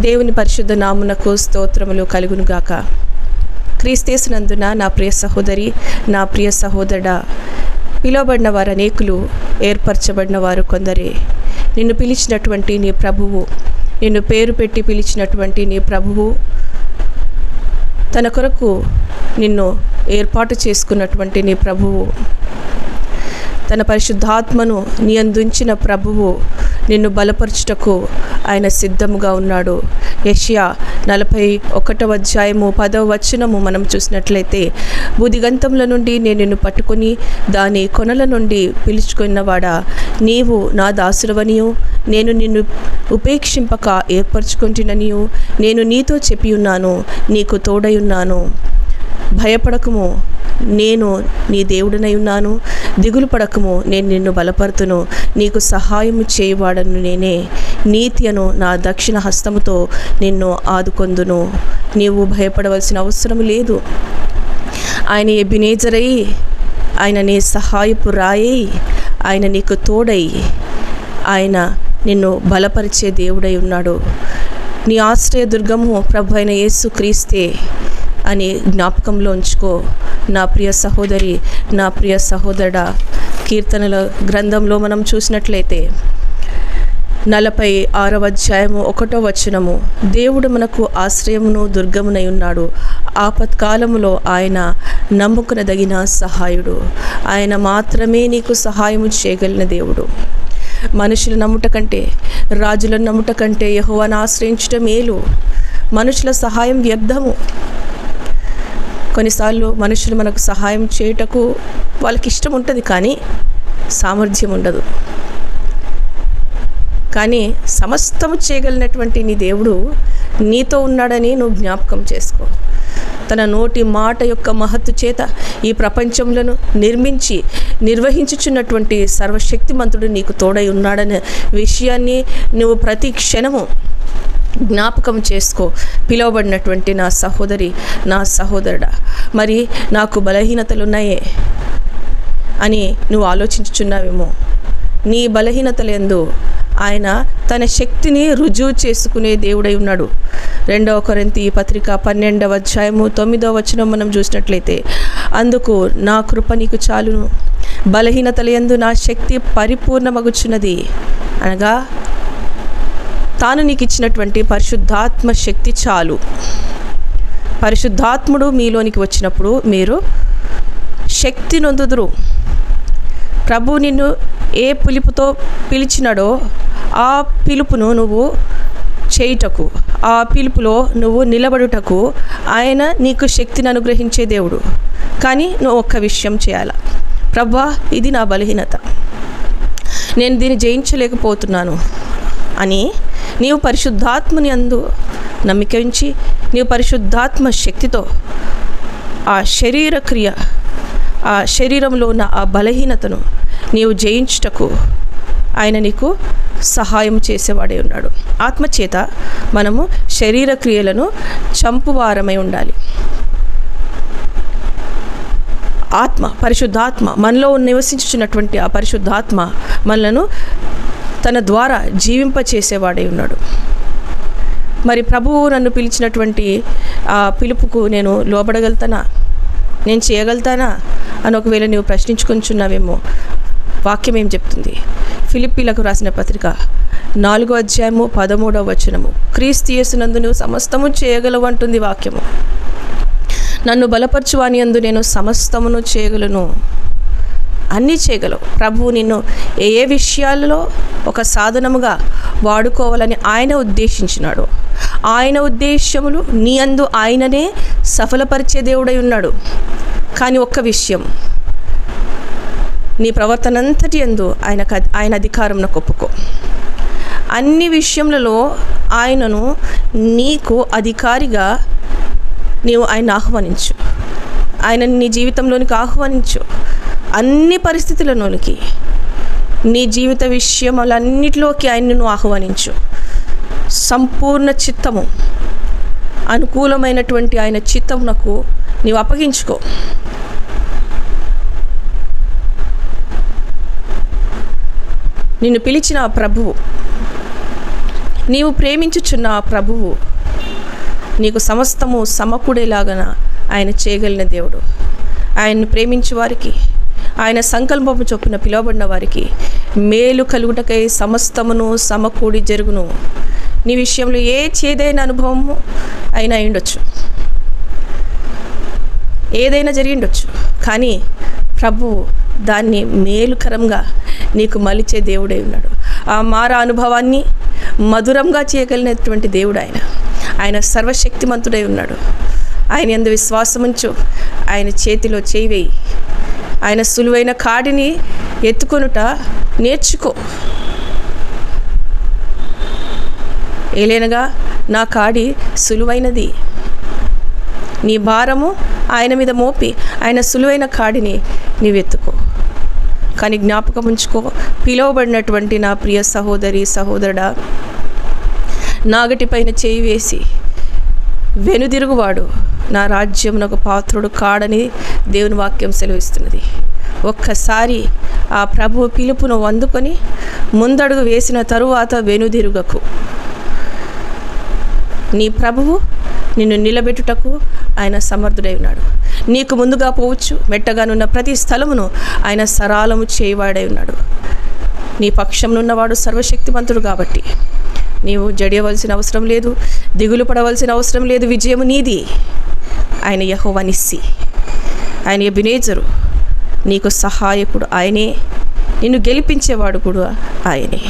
దేవుని పరిశుద్ధ నామునకు స్తోత్రములు కలుగునుగాక. క్రీస్తేసినందున నా ప్రియ సహోదరి నా ప్రియ సహోదరుడా పిలువబడిన వారు అనేకులు ఏర్పరచబడిన వారు కొందరే. నిన్ను పిలిచినటువంటి నీ ప్రభువు నిన్ను పేరు పెట్టి పిలిచినటువంటి నీ ప్రభువు తన కొరకు నిన్ను ఏర్పాటు చేసుకున్నటువంటి నీ ప్రభువు. తన పరిశుద్ధాత్మను నియందుంచిన ప్రభువు నిన్ను బలపరచుటకు ఆయన సిద్ధముగా ఉన్నాడు. యష్యా నలభై ఒకటవ అధ్యాయము పదవ వచనము మనం చూసినట్లయితే బుధిగంతముల నుండి నేను నిన్ను పట్టుకొని దాని కొనల నుండి పిలుచుకున్నవాడా? నీవు నా దాసురవనియు నేను నిన్ను ఉపేక్షింపక ఏర్పరచుకుంటున్ననియు నేను నీతో చెప్పి ఉన్నాను నీకు తోడై ఉన్నాను. భయపడకము నేను నీ దేవుడినై ఉన్నాను. దిగులు పడకము నేను నిన్ను బలపరుతును. నీకు సహాయము చేయవాడను నేనే. నీతి అను నా దక్షిణ హస్తముతో నిన్ను ఆదుకొందును. నీవు భయపడవలసిన అవసరం లేదు. ఆయన ఎబినేజరై ఆయన నీ సహాయపు రాయి ఆయన నీకు తోడై ఆయన నిన్ను బలపరిచే దేవుడై ఉన్నాడు. నీ ఆశ్రయ దుర్గము ప్రభు అయిన యేసు క్రీస్తే అని జ్ఞాపకంలో ఉంచుకో. నా ప్రియ సహోదరి నా ప్రియ సహోదరుడా కీర్తనల గ్రంథంలో మనం చూసినట్లయితే నలభై ఆరవ అధ్యాయము ఒకటో వచనము దేవుడు మనకు ఆశ్రయమును దుర్గమునై ఉన్నాడు. ఆపత్కాలములో ఆయన నమ్ముకునదగిన సహాయుడు. ఆయన మాత్రమే నీకు సహాయము చేయగలిగిన దేవుడు. మనుషుల నమ్ముట కంటే రాజులను నమ్ముట కంటే యహోవాను ఆశ్రయించటం మేలు. మనుషుల సహాయం వ్యర్థము. కొన్నిసార్లు మనుషులు మనకు సహాయం చేయుటకు వాళ్ళకి ఇష్టం ఉంటుంది కానీ సామర్థ్యం ఉండదు. కానీ సమస్తము చేయగలిగినటువంటి నీ దేవుడు నీతో ఉన్నాడని నువ్వు జ్ఞాపకం చేసుకో. తన నోటి మాట యొక్క మహత్తు చేత ఈ ప్రపంచంలో నిర్మించి నిర్వహించుచున్నటువంటి సర్వశక్తిమంతుడు నీకు తోడై ఉన్నాడనే విషయాన్ని నువ్వు ప్రతి క్షణము జ్ఞాపకం చేసుకో. పిలువబడినటువంటి నా సహోదరి నా సహోదరుడా మరి నాకు బలహీనతలు ఉన్నాయే అని నువ్వు ఆలోచించుచున్నావేమో. నీ బలహీనతలందు ఆయన తన శక్తిని రుజువు చేసుకునే దేవుడై ఉన్నాడు. రెండవ కొరింతి పత్రిక పన్నెండవ అధ్యాయము తొమ్మిదవ వచనం మనం చూసినట్లయితే అందుకు నా కృప నీకు చాలును. బలహీనతలందు నా శక్తి పరిపూర్ణమగుచున్నది అనగా తాను నీకు ఇచ్చినటువంటి పరిశుద్ధాత్మ శక్తి చాలు. పరిశుద్ధాత్ముడు మీలోనికి వచ్చినప్పుడు మీరు శక్తి నొందుదురు. ప్రభు నిన్ను ఏ పిలుపుతో పిలిచినాడో ఆ పిలుపును నువ్వు చేయుటకు ఆ పిలుపులో నువ్వు నిలబడుటకు ఆయన నీకు శక్తిని అనుగ్రహించే దేవుడు. కానీ నువ్వు ఒక్క విషయం చేయాల? ప్రభా ఇది నా బలహీనత. నేను దీన్ని జయించలేకపోతున్నాను అని నీవు పరిశుద్ధాత్మని అందు నమ్మిక ఉంచి నీవు పరిశుద్ధాత్మ శక్తితో ఆ శరీర క్రియ ఆ శరీరంలో ఉన్న ఆ బలహీనతను నీవు జయించుటకు ఆయన నీకు సహాయం చేసేవాడే ఉన్నాడు. ఆత్మచేత మనము శరీర క్రియలను చంపువారమై ఉండాలి. ఆత్మ పరిశుద్ధాత్మ మనలో నివసించుచున్నటువంటి ఆ పరిశుద్ధాత్మ మనలను తన ద్వారా జీవింపచేసేవాడై ఉన్నాడు. మరి ప్రభువు నన్ను పిలిచినటువంటి ఆ పిలుపుకు నేను లోబడగలుగుతానా? నేను చేయగలుగుతానా? అని ఒకవేళ నువ్వు ప్రశ్నించుకుంటున్నావేమో వాక్యం ఏం చెప్తుంది? ఫిలిప్పీలకు రాసిన పత్రిక నాలుగో అధ్యాయము పదమూడవ వచనము. క్రీస్తు యేసునందు సమస్తము చేయగలవు అంటుంది వాక్యము. నన్ను బలపరచువాని అందు నేను సమస్తమును చేయగలను. అన్నీ చేయగలవు. ప్రభువు నిన్ను ఏ ఏ విషయాలలో ఒక సాధనముగా వాడుకోవాలని ఆయన ఉద్దేశించినాడు. ఆయన ఉద్దేశములు నీ అందు ఆయననే సఫలపరిచే దేవుడై ఉన్నాడు. కానీ ఒక్క విషయం నీ ప్రవర్తన అంతటి ఎందు ఆయన ఆయన అధికారంను ఒప్పుకో. అన్ని విషయములలో ఆయనను నీకు అధికారిగా నీవు ఆయన ఆహ్వానించు. ఆయన నీ జీవితంలోనికి ఆహ్వానించు. అన్ని పరిస్థితులలోనికి నీ జీవిత విషయములన్నిటిలోకి ఆయనను ఆహ్వానించు. సంపూర్ణ చిత్తము అనుకూలమైనటువంటి ఆయన చిత్తమునకు నీవు అప్పగించుకో. నిన్ను పిలిచిన ఆ ప్రభువు నీవు ప్రేమించుచున్న ఆ ప్రభువు నీకు సమస్తము సమకూడేలాగన ఆయన చేయగలిగిన దేవుడు. ఆయన్ని ప్రేమించు వారికి ఆయన సంకల్పము చొప్పున పిలువబడిన వారికి మేలు కలుగుటకై సమస్తమును సమకూడి జరుగును. నీ విషయంలో ఏ చేదైన అనుభవము అయినా అయిండొచ్చు ఏదైనా జరిగిండొచ్చు కానీ ప్రభువు దాన్ని మేలుకరంగా నీకు మలిచే దేవుడై ఉన్నాడు. ఆ మార అనుభవాన్ని మధురంగా చేయగలిగినటువంటి దేవుడు ఆయన ఆయన సర్వశక్తిమంతుడై ఉన్నాడు. ఆయన ఎందు విశ్వాసముంచు ఆయన చేతిలో చేయి వేయి. ఆయన సులువైన కాడిని ఎత్తుకొనుట నేర్చుకో. ఏలేనగా నా కాడి సులువైనది. నీ భారము ఆయన మీద మోపి ఆయన సులువైన కాడిని నీవెత్తుకో. కానీ జ్ఞాపకం ఉంచుకో పిలువబడినటువంటి నా ప్రియ సహోదరి సహోదరుడా నాగటి పైన చేయి వేసి వెనుదిరుగువాడు. నా రాజ్యమునకు పాత్రుడు కాడని దేవుని వాక్యం సెలవిస్తున్నది. ఒక్కసారి ఆ ప్రభు పిలుపును అందుకొని ముందడుగు వేసిన తరువాత వెనుదిరుగకు. నీ ప్రభువు నిన్ను నిలబెట్టుటకు ఆయన సమర్థుడై ఉన్నాడు. నీకు ముందుగా పోవచ్చు మెట్టగానున్న ప్రతి స్థలమును ఆయన సరాలము చేయవాడై ఉన్నాడు. నీ పక్షంనున్నవాడు సర్వశక్తివంతుడు కాబట్టి. నీవు జడియవలసిన అవసరం లేదు దిగులు పడవలసిన అవసరం లేదు విజయము నీది. ఆయన యహోవనిస్సి ఆయన ఎబినేజరు నీకు సహాయకుడు ఆయనే. నిన్ను గెలిపించేవాడు కూడా ఆయనే.